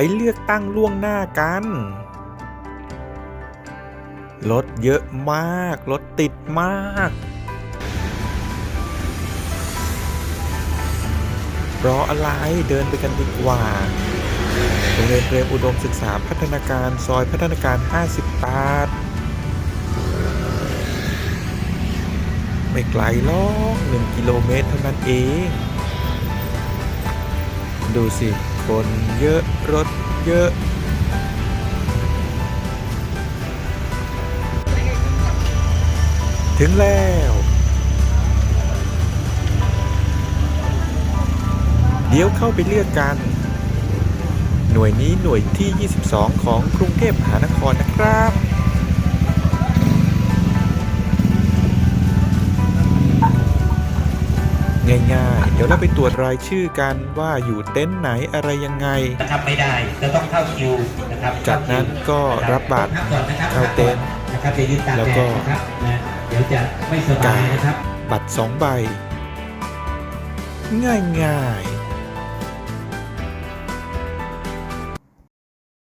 ไปเลือกตั้งล่วงหน้ากันรถเยอะมากรถติดมาก รออะไรเดินไปกันดีกว่าโรงเรียนเตรียมอุดมศึกษาพัฒนาการซอยพัฒนาการ 58 ไม่ไกลหรอก 1 กิโลเมตรเท่านั้นเอง ดูสิ คนเยอะ รถเยอะ ถึงแล้วเดี๋ยวเข้าไปเลือกกัน หน่วยนี้หน่วยที่ 22 ของกรุงเทพมหานครนะครับ ง่ายๆ เดี๋ยวเราไปตรวจรายชื่อกันว่าอยู่เต็นท์ไหนอะไรยังไงนะครับไม่ได้จะต้องเข้าคิวนะครับจากนั้นก็รับบัตรพักก่อนนะครับเข้าเต็นท์นะครับอย่ายืนตากแล้วแดก็ดนะครับนะเดี๋ยวจะไม่สบายนะครับบัตรสองใบ ง่ายๆ